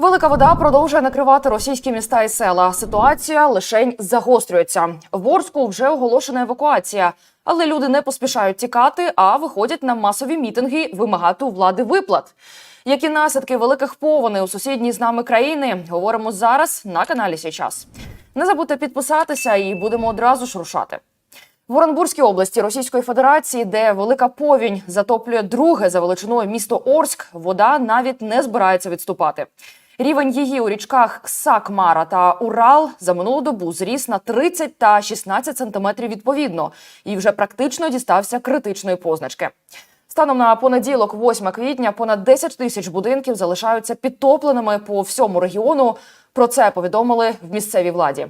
Велика вода продовжує накривати російські міста і села. Ситуація лишень загострюється. В Орску вже оголошена евакуація, але люди не поспішають тікати, а виходять на масові мітинги вимагати у влади виплат. Які наслідки великих повеней у сусідній з нами країни говоримо зараз на каналі Січас. Не забудьте підписатися і будемо одразу ж рушати. В Оренбурзькій області Російської Федерації, де велика повінь затоплює друге за величиною місто Орськ, вода навіть не збирається відступати. Рівень її у річках Сакмара та Урал за минулу добу зріс на 30 та 16 сантиметрів відповідно і вже практично дістався критичної позначки. Станом на понеділок, 8 квітня, понад 10 тисяч будинків залишаються підтопленими по всьому регіону. Про це повідомили в місцевій владі.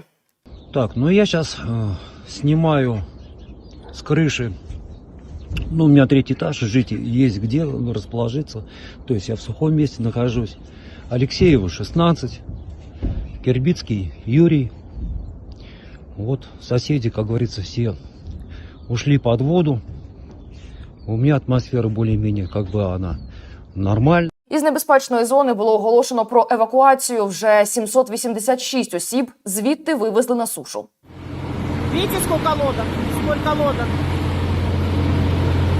Так, ну я сейчас э, снимаю с крыши. Ну, у меня третий этаж, жить есть где расположиться. То есть я в сухом месте нахожусь. Алексеева 16, Кирбицкий Юрий. Вот соседи, как говорится, все ушли под воду. У меня атмосфера более-менее, как бы она нормальная. Із небезпечної зони було оголошено про евакуацію. Вже 786 осіб звідти вивезли на сушу. Видите, сколько лодок? Сколько лодок?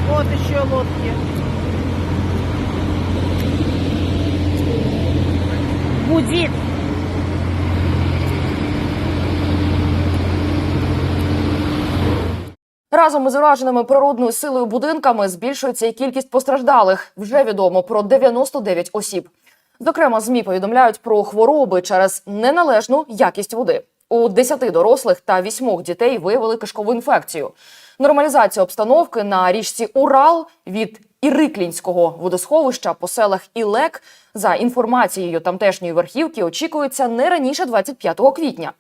Вот еще лодки. Гудит. Разом із ураженими природною силою будинками збільшується і кількість постраждалих. Вже відомо про 99 осіб. Зокрема, змі повідомляють про хвороби через неналежну якість води. У 10 дорослих та 8 дітей виявили кишкову інфекцію. Нормалізація обстановки на річці Урал від Іриклінського водосховища по селах Ілек за інформацією тамтешньої верхівки очікується не раніше 25 квітня.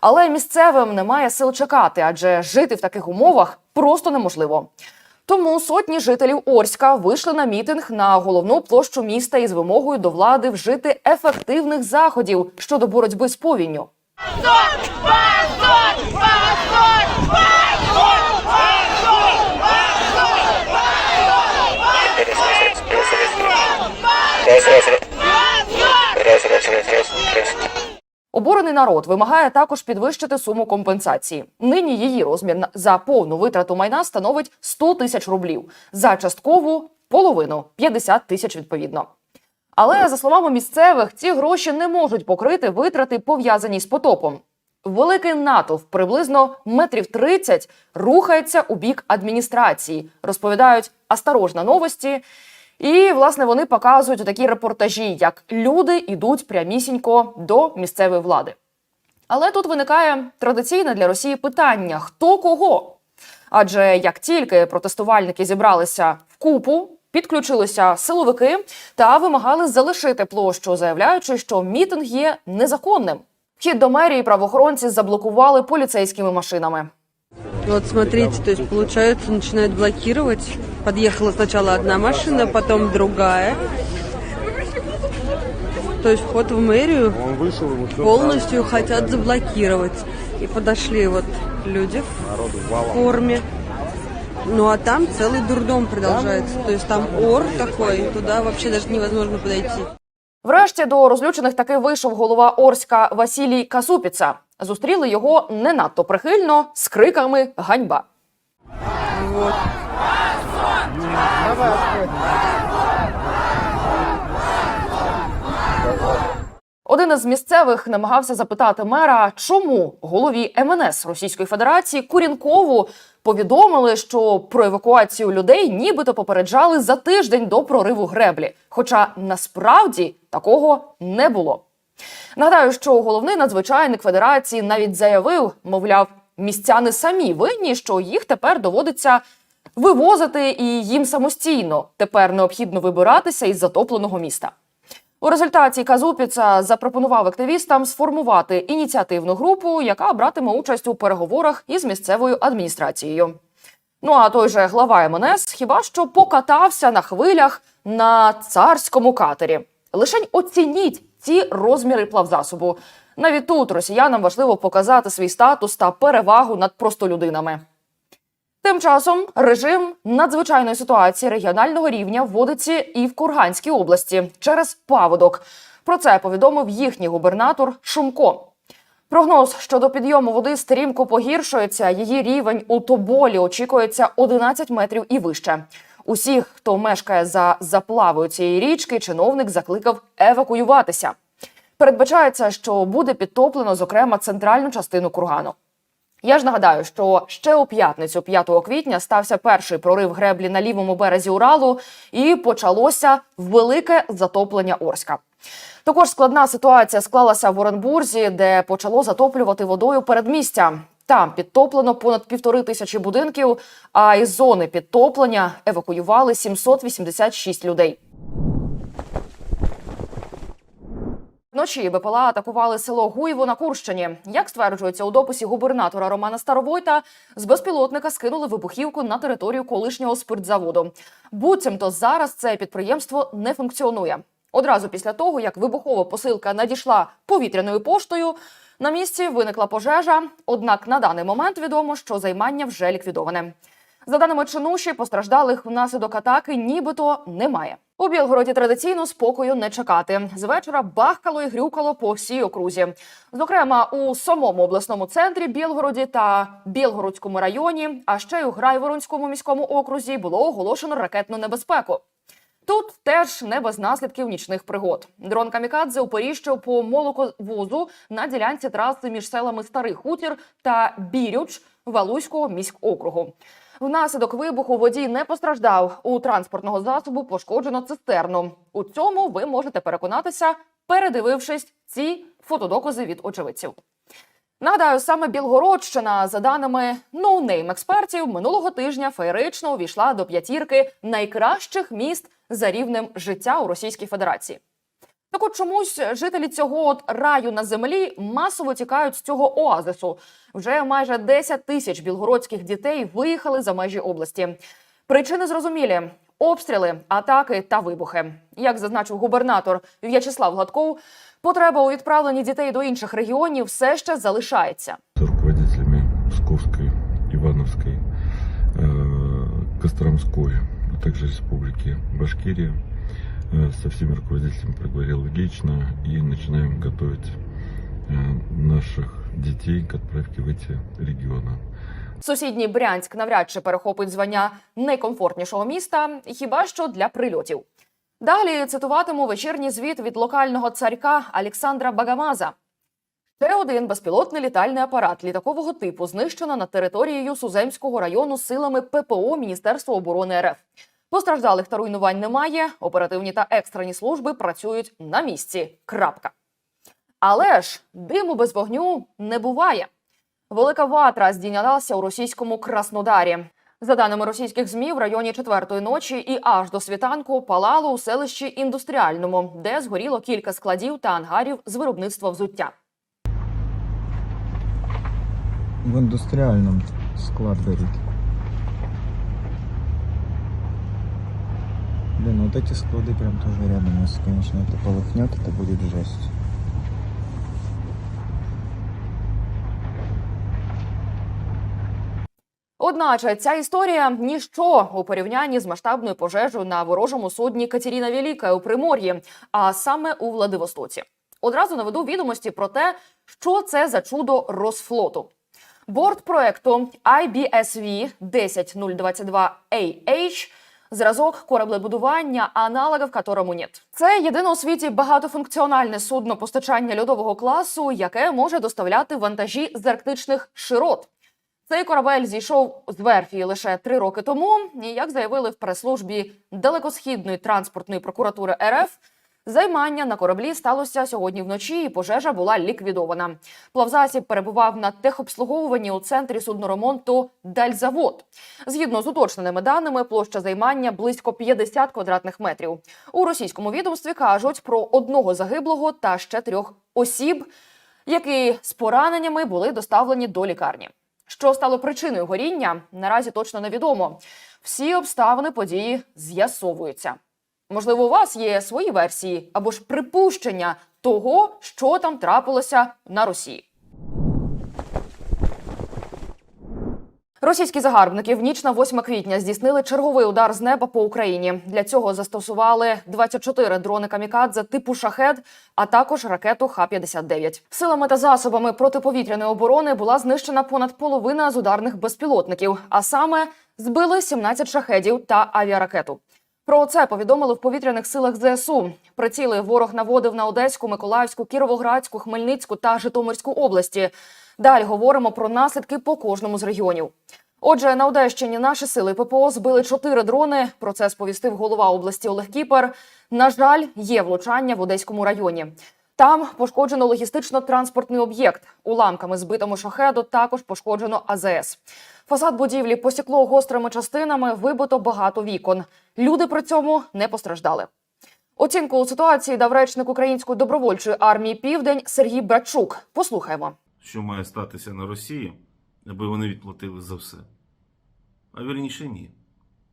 Але місцевим немає сил чекати, адже жити в таких умовах просто неможливо. Тому сотні жителів Орська вийшли на мітинг на головну площу міста із вимогою до влади вжити ефективних заходів щодо боротьби з повінню. Обурений народ вимагає також підвищити суму компенсації. Нині її розмір за повну витрату майна становить 100 тисяч рублів, за часткову половину 50 тисяч відповідно. Але за словами місцевих, ці гроші не можуть покрити витрати, пов'язані з потопом. Великий натовп приблизно метрів 30 рухається у бік адміністрації, розповідають осторожна новості. І власне вони показують такі репортажі, як люди йдуть прямісінько до місцевої влади. Але тут виникає традиційне для Росії питання: хто кого? Адже як тільки протестувальники зібралися в купу, підключилися силовики та вимагали залишити площу, заявляючи, що мітинг є незаконним. Вхід до мерії правоохоронці заблокували поліцейськими машинами. Вот смотрите, то есть получается начинают блокировать. Подъехала сначала одна машина, потом другая. То есть вход в мэрию полностью хотят заблокировать. И подошли вот люди в форме. Ну а там целый дурдом продолжается. То есть там ор такой, туда вообще даже невозможно подойти. Врешті до розлючених таки вийшов голова Орська Василій Касупіца. Зустріли його не надто прихильно з криками ганьба. Один із місцевих намагався запитати мера, чому голові МНС Російської Федерації Курінкову повідомили, що про евакуацію людей нібито попереджали за тиждень до прориву греблі. Хоча насправді такого не було. Нагадаю, що головний надзвичайник Федерації навіть заявив, мовляв, містяни самі винні, що їх тепер доводиться вивозити і їм самостійно. Тепер необхідно вибиратися із затопленого міста. У результаті Казупіца запропонував активістам сформувати ініціативну групу, яка братиме участь у переговорах із місцевою адміністрацією. Ну а той же глава МНС хіба що покатався на хвилях на царському катері. Лишень оцініть ці розміри плавзасобу. Навіть тут росіянам важливо показати свій статус та перевагу над простолюдинами. Тим часом режим надзвичайної ситуації регіонального рівня вводиться і в Курганській області через паводок. Про це повідомив їхній губернатор Шумко. Прогноз щодо підйому води стрімко погіршується. Її рівень у Тоболі очікується 11 метрів і вище. Усіх, хто мешкає за заплавою цієї річки, чиновник закликав евакуюватися. Передбачається, що буде підтоплено, зокрема, центральну частину кургану. Я ж нагадаю, що ще у п'ятницю, 5 квітня, стався перший прорив греблі на лівому березі Уралу, і почалося велике затоплення Орська. Також складна ситуація склалася в Оренбурзі, де почало затоплювати водою передмістя. Там підтоплено понад півтори тисячі будинків, а із зони підтоплення евакуювали 786 людей. Вночі БПЛА атакували село Гуєво на Курщині. Як стверджується у дописі губернатора Романа Старовойта, з безпілотника скинули вибухівку на територію колишнього спиртзаводу. Буцімто зараз це підприємство не функціонує. Одразу після того, як вибухова посилка надійшла повітряною поштою, на місці виникла пожежа. Однак на даний момент відомо, що займання вже ліквідоване. За даними чинуші, постраждалих внаслідок атаки нібито немає. У Білгороді традиційно спокою не чекати. З вечора бахкало і грюкало по всій окрузі. Зокрема, у самому обласному центрі Білгороді та Білгородському районі, а ще й у Грайворонському міському окрузі було оголошено ракетну небезпеку. Тут теж не без наслідків нічних пригод. Дрон Камікадзе уперіщив по молоковозу на ділянці траси між селами Старий Хутір та Бірюч Валуського міськокругу. Внаслідок вибуху водій не постраждав. У транспортного засобу пошкоджено цистерну. У цьому ви можете переконатися, передивившись ці фотодокази від очевидців. Нагадаю, саме Білгородщина, за даними ноунейм експертів, минулого тижня феєрично увійшла до п'ятірки найкращих міст за рівнем життя у Російській Федерації. Так от чомусь жителі цього от раю на землі масово тікають з цього оазису. Вже майже 10 тисяч білгородських дітей виїхали за межі області. Причини зрозумілі: обстріли, атаки та вибухи. Як зазначив губернатор В'ячеслав Гладков, потреба у відправленні дітей до інших регіонів все ще залишається. с руководителями Псковской, Ивановской, э, Костромской, а также Республики Башкирия. Э, Со всеми руководителями проговорил лично и начинаем готовить э, наших детей к отправке в эти регионы. Сусідній Брянськ навряд чи перехопить звання найкомфортнішого міста, хіба що для прильотів. Далі цитуватиму вечірній звіт від локального царька Олександра Багамаза. Ще один безпілотний літальний апарат літакового типу знищено над територією Суземського району силами ППО Міністерства оборони РФ. Постраждалих та руйнувань немає. Оперативні та екстрені служби працюють на місці. Крапка. Але ж диму без вогню не буває. Велика ватра здійнялася у російському Краснодарі. За даними російських змі, в районі четвертої ночі і аж до світанку палало у селищі індустріальному, де згоріло кілька складів та ангарів з виробництва взуття. В индустриальном склад горит. Блин, вот эти склады прям тоже рядом. Если, конечно, это полыхнет, это будет жесть. Одначе ця історія ніщо у порівнянні з масштабною пожежею на ворожому судні Катеріна Велика у Примор'ї, а саме у Владивостоці. Одразу наведу відомості про те, що це за чудо Росфлоту. Борт проекту IBSV 10022AH зразок кораблебудування, аналогів которому нет. Це єдине у світі багатофункціональне судно постачання льодового класу, яке може доставляти вантажі з арктичних широт. Цей корабель зійшов з верфі лише три роки тому. І як заявили в прес-службі далекосхідної транспортної прокуратури РФ, займання на кораблі сталося сьогодні вночі, і пожежа була ліквідована. Плавзасіб перебував на техобслуговуванні у центрі судноремонту Дальзавод. Згідно з уточненими даними, площа займання близько 50 квадратних метрів. У російському відомстві кажуть про одного загиблого та ще трьох осіб, які з пораненнями були доставлені до лікарні. Що стало причиною горіння, наразі точно невідомо. Всі обставини події з'ясовуються. Можливо, у вас є свої версії або ж припущення того, що там трапилося на Росії. Російські загарбники в ніч на 8 квітня здійснили черговий удар з неба по Україні. Для цього застосували 24 дрони камікадзе типу шахед, а також ракету Х-59. Силами та засобами протиповітряної оборони була знищена понад половина з ударних безпілотників, а саме збили 17 шахедів та авіаракету. Про це повідомили в повітряних силах ЗСУ. Приціли ворог наводив на Одеську, Миколаївську, Кіровоградську, Хмельницьку та Житомирську області. Далі говоримо про наслідки по кожному з регіонів. Отже, на Одещині наші сили ППО збили чотири дрони. Про це сповістив голова області Олег Кіпер. На жаль, є влучання в Одеському районі. Там пошкоджено логістично-транспортний об'єкт. Уламками збитому шахеду також пошкоджено АЗС. Фасад будівлі посікло гострими частинами, вибито багато вікон. Люди при цьому не постраждали. Оцінку у ситуації дав речник української добровольчої армії Південь Сергій Брачук. Послухаємо. Що має статися на Росії, аби вони відплатили за все. А вірніше ні.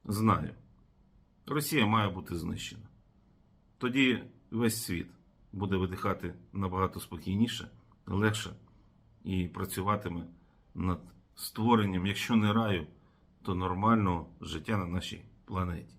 Знаю. Росія має бути знищена. Тоді весь світ буде видихати набагато спокійніше, легше і працюватиме над створенням, якщо не раю, то нормального життя на нашій планеті.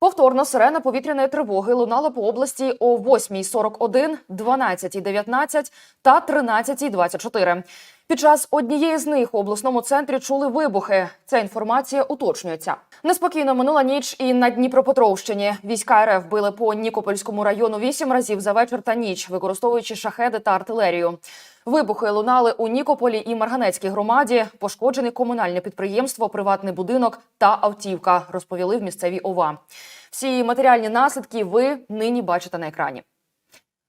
Повторно сирена повітряної тривоги лунала по області о 8.41, 12.19 та 13.24. Під час однієї з них у обласному центрі чули вибухи. Ця інформація уточнюється. Неспокійно минула ніч і на Дніпропетровщині. Війська РФ били по Нікопольському району вісім разів за вечір та ніч, використовуючи шахеди та артилерію. Вибухи лунали у Нікополі і Марганецькій громаді. Пошкоджений комунальне підприємство, приватний будинок та автівка, розповіли в місцевій ОВА. Всі матеріальні наслідки ви нині бачите на екрані.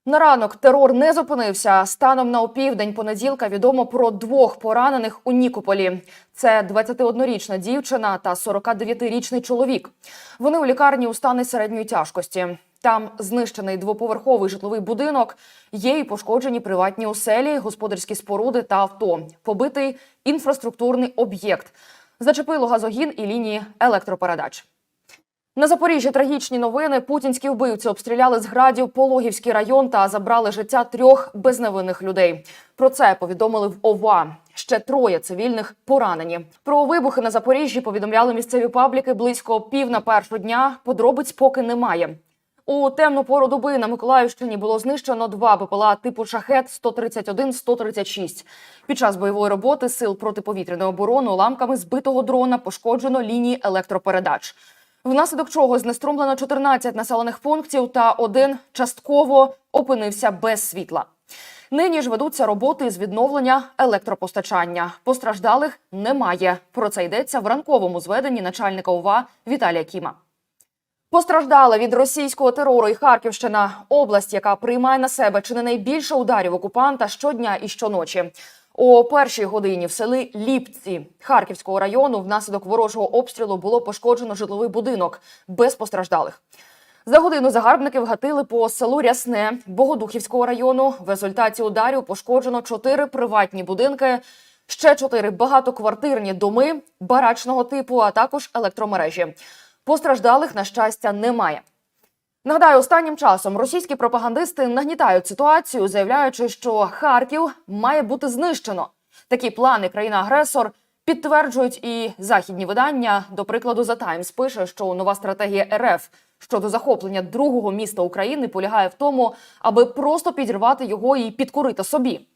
На ранок терор не зупинився. Станом на опівдень понеділка відомо про двох поранених у Нікополі. Це 21-річна дівчина та 49-річний чоловік. Вони у лікарні у стані середньої тяжкості. Там знищений двоповерховий житловий будинок, є і пошкоджені приватні оселі, господарські споруди та авто. Побитий інфраструктурний об'єкт. Зачепило газогін і лінії електропередач. На Запоріжжі трагічні новини. Путінські вбивці обстріляли з градів Пологівський район та забрали життя трьох безневинних людей. Про це повідомили в ОВА. Ще троє цивільних поранені. Про вибухи на Запоріжжі повідомляли місцеві пабліки близько пів на першу дня. Подробиць поки немає. У темну пору доби на Миколаївщині було знищено два БПЛА типу шахет 131-136. Під час бойової роботи сил протиповітряної оборони уламками збитого дрона пошкоджено лінії електропередач. Внаслідок чого знеструмлено 14 населених пунктів та один частково опинився без світла. Нині ж ведуться роботи з відновлення електропостачання. Постраждалих немає. Про це йдеться в ранковому зведенні начальника ОВА Віталія Кіма. Постраждала від російського терору і Харківщина, область, яка приймає на себе чи не найбільше ударів окупанта щодня і щоночі. О першій годині в селі Ліпці Харківського району внаслідок ворожого обстрілу було пошкоджено житловий будинок без постраждалих. За годину загарбники вгатили по селу Рясне Богодухівського району. В результаті ударів пошкоджено чотири приватні будинки, ще чотири багатоквартирні доми барачного типу, а також електромережі. Постраждалих, на щастя, немає. Нагадаю, останнім часом російські пропагандисти нагнітають ситуацію, заявляючи, що Харків має бути знищено. Такі плани країна-агресор підтверджують і західні видання. До прикладу, The Times пише, що нова стратегія РФ щодо захоплення другого міста України полягає в тому, аби просто підірвати його і підкорити собі.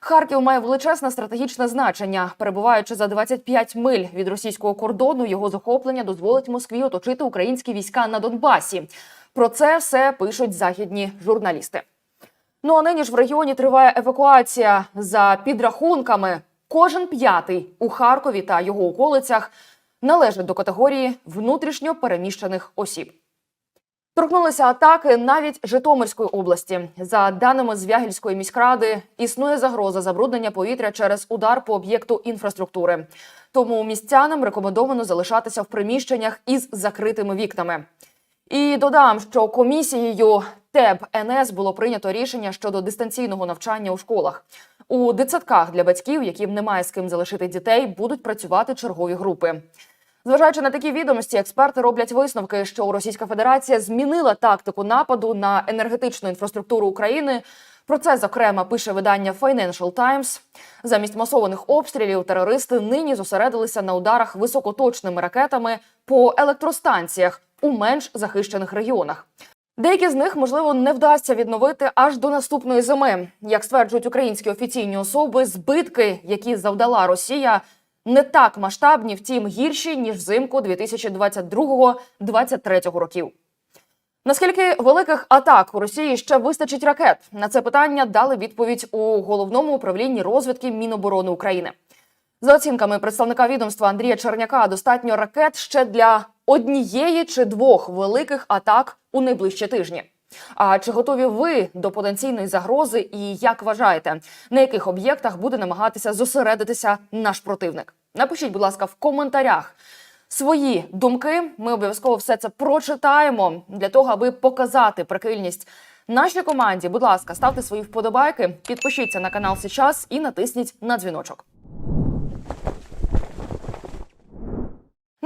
Харків має величезне стратегічне значення. Перебуваючи за 25 миль від російського кордону, його захоплення дозволить Москві оточити українські війська на Донбасі. Про це все пишуть західні журналісти. Ну а нині ж в регіоні триває евакуація. За підрахунками, кожен п'ятий у Харкові та його околицях належить до категорії внутрішньо переміщених осіб. Торкнулися атаки навіть Житомирської області. За даними Звягільської міськради, існує загроза забруднення повітря через удар по об'єкту інфраструктури. Тому містянам рекомендовано залишатися в приміщеннях із закритими вікнами. І додам, що комісією ТЕБ НС було прийнято рішення щодо дистанційного навчання у школах. У дитсадках для батьків, яким немає з ким залишити дітей, будуть працювати чергові групи. Зважаючи на такі відомості, експерти роблять висновки, що Російська Федерація змінила тактику нападу на енергетичну інфраструктуру України. Про це зокрема пише видання Financial Times. Замість масованих обстрілів терористи нині зосередилися на ударах високоточними ракетами по електростанціях у менш захищених регіонах. Деякі з них можливо не вдасться відновити аж до наступної зими. Як стверджують українські офіційні особи, збитки, які завдала Росія, не так масштабні, втім гірші ніж взимку 2022-2023 років. Наскільки великих атак у Росії ще вистачить ракет? На це питання дали відповідь у головному управлінні розвідки Міноборони України. За оцінками представника відомства Андрія Черняка, достатньо ракет ще для однієї чи двох великих атак у найближчі тижні. А чи готові ви до потенційної загрози? І як вважаєте, на яких об'єктах буде намагатися зосередитися наш противник? Напишіть, будь ласка, в коментарях свої думки. Ми обов'язково все це прочитаємо для того, аби показати прихильність нашій команді. Будь ласка, ставте свої вподобайки, підпишіться на канал сейчас і натисніть на дзвіночок.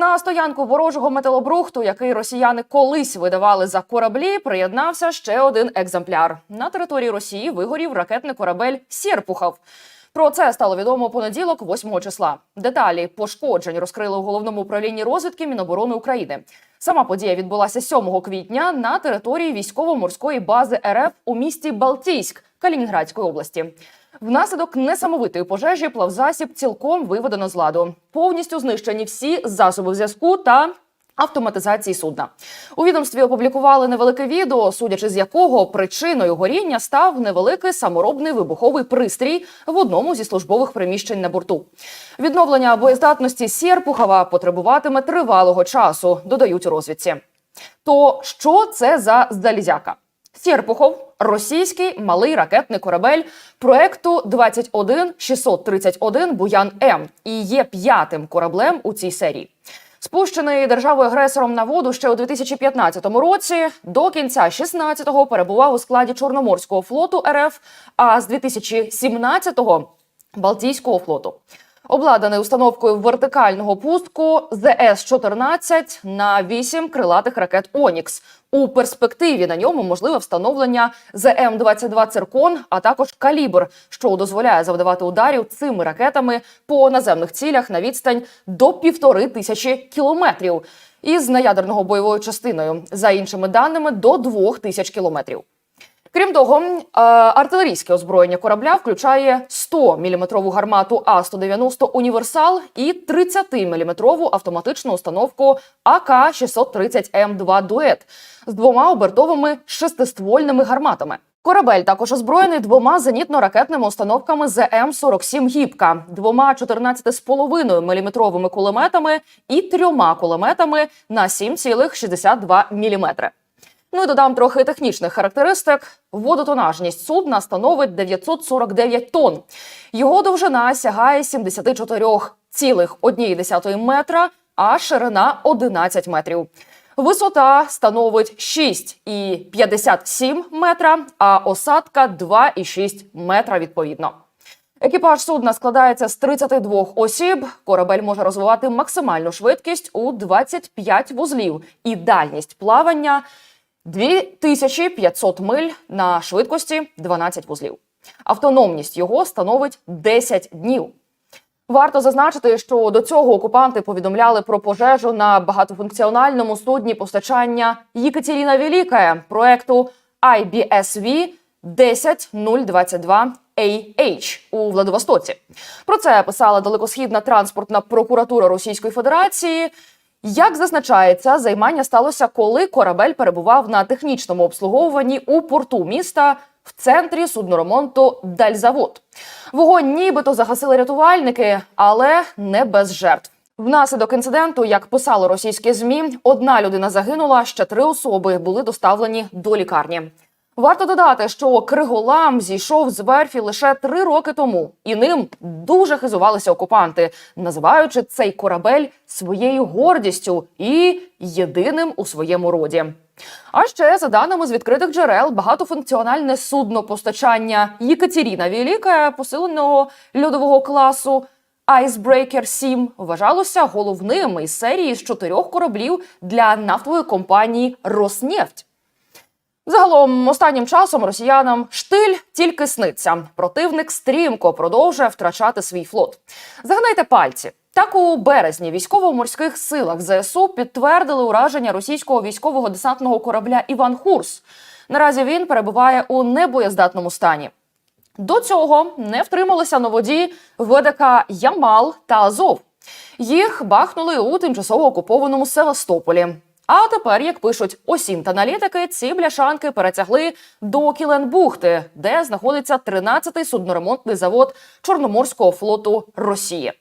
На стоянку ворожого металобрухту, який росіяни колись видавали за кораблі, приєднався ще один екземпляр. На території Росії вигорів ракетний корабель Сєрпухов. Про це стало відомо понеділок, 8 числа. Деталі пошкоджень розкрили у головному управлінні розвідки Міноборони України. Сама подія відбулася 7 квітня на території військово-морської бази РФ у місті Балтійськ Калінінградської області. Внаслідок несамовитої пожежі плавзасіб цілком виведено з ладу. Повністю знищені всі засоби зв'язку та автоматизації судна. У відомстві опублікували невелике відео, судячи з якого причиною горіння став невеликий саморобний вибуховий пристрій в одному зі службових приміщень на борту. Відновлення боєздатності Сєрпухова потребуватиме тривалого часу, додають у розвідці. То що це за залізяка? Сєрпухов російський малий ракетний корабель проекту 21631 Буян М і є п'ятим кораблем у цій серії. Спущений державою агресором на воду ще у 2015 році. До кінця 16-го перебував у складі Чорноморського флоту РФ, а з 2017-го – Балтійського флоту. Обладнаний установкою вертикального пустку ЗС-14 на 8 крилатих ракет Онікс. У перспективі на ньому можливе встановлення ЗМ-22 «Циркон», а також «Калібр», що дозволяє завдавати ударів цими ракетами по наземних цілях на відстань до півтори тисячі кілометрів із неядерного бойовою частиною, за іншими даними, до двох тисяч кілометрів. Крім того, е, артилерійське озброєння корабля включає 100-мм гармату А-190 Універсал і 30-мм автоматичну установку АК-630М2 Дует з двома обертовими шестиствольними гарматами. Корабель також озброєний двома зенітно-ракетними установками ЗМ-47 «Гібка», двома 14,5 мм кулеметами і трьома кулеметами на 7,62 мм. Ну і додам трохи технічних характеристик. Водотонажність судна становить 949 тонн. Його довжина сягає 74,1 метра, а ширина 11 метрів. Висота становить 6,57 метра, а осадка 2,6 метра відповідно. Екіпаж судна складається з 32 осіб. Корабель може розвивати максимальну швидкість у 25 вузлів і дальність плавання 2500 миль на швидкості 12 вузлів. Автономність його становить 10 днів. Варто зазначити, що до цього окупанти повідомляли про пожежу на багатофункціональному судні постачання Єкатеріна Великая проекту IBSV 10022 AH у Владивостоці. Про це писала далекосхідна транспортна прокуратура Російської Федерації. Як зазначається, займання сталося, коли корабель перебував на технічному обслуговуванні у порту міста в центрі судноремонту Дальзавод. Вогонь нібито загасили рятувальники, але не без жертв. Внаслідок інциденту, як писали російські змі, одна людина загинула, ще три особи були доставлені до лікарні. Варто додати, що Криголам зійшов з верфі лише три роки тому, і ним дуже хизувалися окупанти, називаючи цей корабель своєю гордістю і єдиним у своєму роді. А ще за даними з відкритих джерел, багатофункціональне судно постачання Єкатеріна Велика посиленого льодового класу Icebreaker 7 вважалося головним із серії з чотирьох кораблів для нафтової компанії Роснефть. Загалом, останнім часом росіянам штиль тільки сниться. Противник стрімко продовжує втрачати свій флот. Загнайте пальці. Так у березні військово-морських силах ЗСУ підтвердили ураження російського військового десантного корабля Іван Хурс. Наразі він перебуває у небоєздатному стані. До цього не втрималися на воді ВДК Ямал та Азов. Їх бахнули у тимчасово окупованому Севастополі. А тепер, як пишуть осінт-аналітики, ці бляшанки перетягли до Кіленбухти, де знаходиться 13-й судноремонтний завод Чорноморського флоту Росії.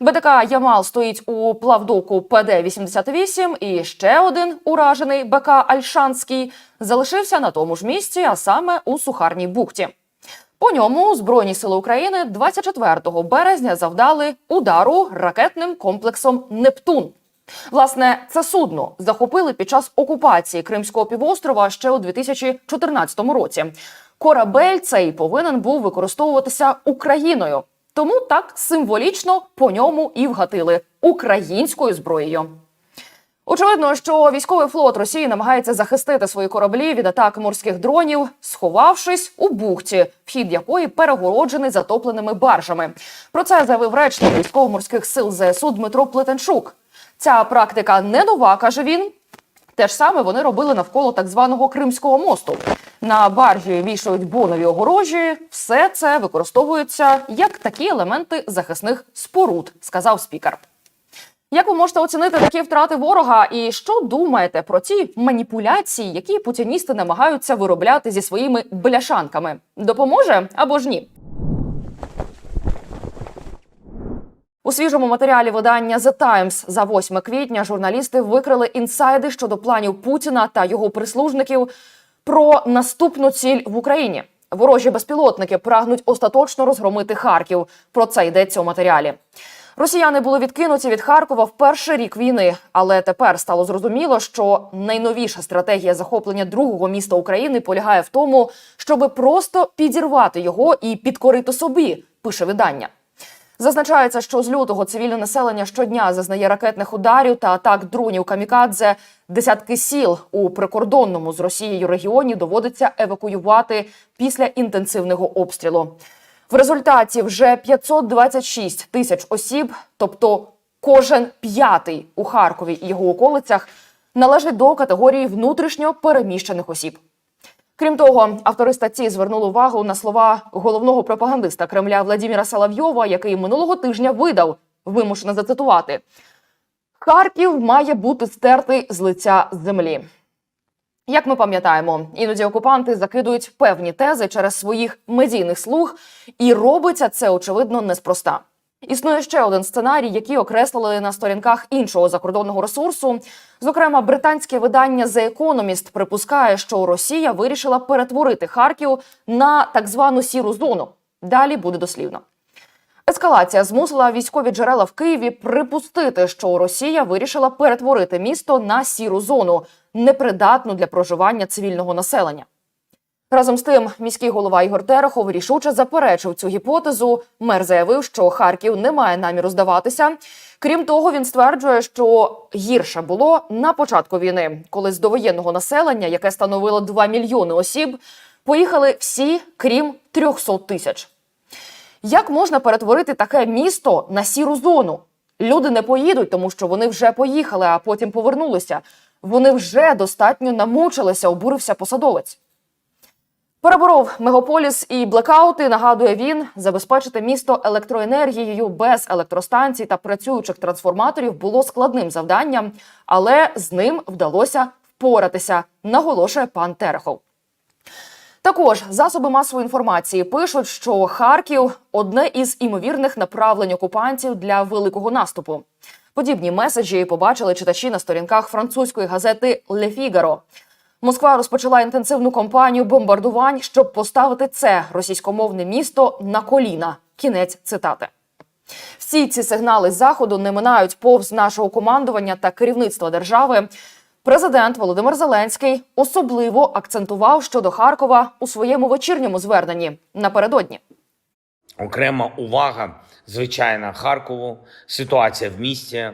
БДК Ямал стоїть у плавдоку ПД-88 і ще один уражений БК Альшанський залишився на тому ж місці, а саме у Сухарній бухті. По ньому Збройні сили України 24 березня завдали удару ракетним комплексом Нептун. Власне, це судно захопили під час окупації Кримського півострова ще у 2014 році. Корабель цей повинен був використовуватися Україною, тому так символічно по ньому і вгатили українською зброєю. Очевидно, що військовий флот Росії намагається захистити свої кораблі від атак морських дронів, сховавшись у бухті, вхід якої перегороджений затопленими баржами. Про це заявив речник військово-морських сил ЗСУ Дмитро Плетенчук. Ця практика не нова, каже він. Те ж саме вони робили навколо так званого Кримського мосту. На баржі вішають бонові огорожі. Все це використовується як такі елементи захисних споруд, сказав спікер. Як ви можете оцінити такі втрати ворога? І що думаєте про ці маніпуляції, які путіністи намагаються виробляти зі своїми бляшанками? Допоможе або ж ні? У свіжому матеріалі видання The Times за 8 квітня журналісти викрили інсайди щодо планів Путіна та його прислужників про наступну ціль в Україні. Ворожі безпілотники прагнуть остаточно розгромити Харків. Про це йдеться у матеріалі. Росіяни були відкинуті від Харкова в перший рік війни, але тепер стало зрозуміло, що найновіша стратегія захоплення другого міста України полягає в тому, щоби просто підірвати його і підкорити собі. Пише видання. Зазначається, що з лютого цивільне населення щодня зазнає ракетних ударів та атак дронів камікадзе. Десятки сіл у прикордонному з Росією регіоні доводиться евакуювати після інтенсивного обстрілу. В результаті вже 526 тисяч осіб, тобто кожен п'ятий у Харкові і його околицях, належить до категорії внутрішньо переміщених осіб. Крім того, автори статті звернули увагу на слова головного пропагандиста Кремля Владіміра Соловйова, який минулого тижня видав вимушено зацитувати: Харків має бути стертий з лиця землі. Як ми пам'ятаємо, іноді окупанти закидують певні тези через своїх медійних слуг, і робиться це очевидно неспроста. Існує ще один сценарій, який окреслили на сторінках іншого закордонного ресурсу. Зокрема, британське видання The Economist припускає, що Росія вирішила перетворити Харків на так звану сіру зону. Далі буде дослівно. Ескалація змусила військові джерела в Києві припустити, що Росія вирішила перетворити місто на сіру зону, непридатну для проживання цивільного населення. Разом з тим, міський голова Ігор Терехов рішуче заперечив цю гіпотезу. Мер заявив, що Харків не має наміру здаватися. Крім того, він стверджує, що гірше було на початку війни, коли з довоєнного населення, яке становило 2 мільйони осіб, поїхали всі, крім 300 тисяч. Як можна перетворити таке місто на сіру зону? Люди не поїдуть, тому що вони вже поїхали, а потім повернулися. Вони вже достатньо намучилися, обурився посадовець. Переборов мегаполіс і блекаути, нагадує він, забезпечити місто електроенергією без електростанцій та працюючих трансформаторів було складним завданням, але з ним вдалося впоратися, наголошує пан Терехов. Також засоби масової інформації пишуть, що Харків одне із імовірних направлень окупантів для великого наступу. Подібні меседжі побачили читачі на сторінках французької газети «Ле Фігаро». Москва розпочала інтенсивну кампанію бомбардувань, щоб поставити це російськомовне місто на коліна. Кінець цитати. Всі ці сигнали заходу не минають повз нашого командування та керівництва держави. Президент Володимир Зеленський особливо акцентував щодо Харкова у своєму вечірньому зверненні напередодні. Окрема увага, звичайно, Харкову. Ситуація в місті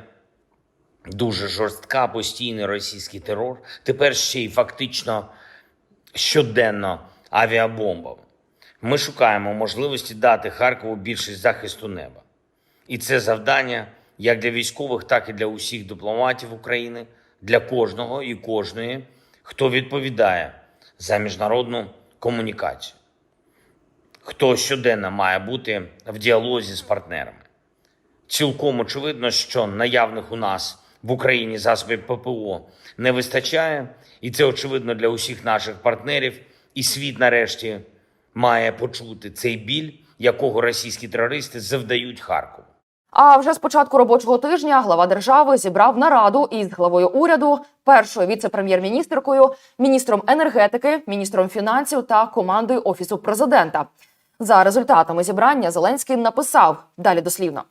дуже жорстка, постійний російський терор. Тепер ще й фактично щоденно авіабомбами. Ми шукаємо можливості дати Харкову більше захисту неба. І це завдання як для військових, так і для усіх дипломатів України, для кожного і кожної, хто відповідає за міжнародну комунікацію, хто щоденно має бути в діалозі з партнерами. Цілком очевидно, що наявних у нас в Україні засобів ППО не вистачає, і це очевидно для усіх наших партнерів. І світ нарешті має почути цей біль, якого російські терористи завдають Харкову. А вже з початку робочого тижня глава держави зібрав нараду із главою уряду, першою віце-прем'єр-міністркою, міністром енергетики, міністром фінансів та командою офісу президента. За результатами зібрання Зеленський написав далі дослівно.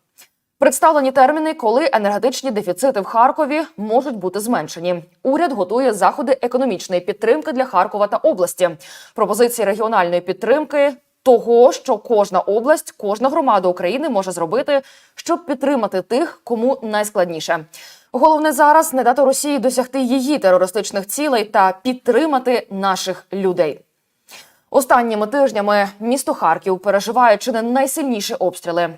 Представлені терміни, коли енергетичні дефіцити в Харкові можуть бути зменшені. Уряд готує заходи економічної підтримки для Харкова та області. Пропозиції регіональної підтримки того, що кожна область, кожна громада України може зробити, щоб підтримати тих, кому найскладніше. Головне зараз не дати Росії досягти її терористичних цілей та підтримати наших людей. Останніми тижнями місто Харків переживає чи не найсильніші обстріли.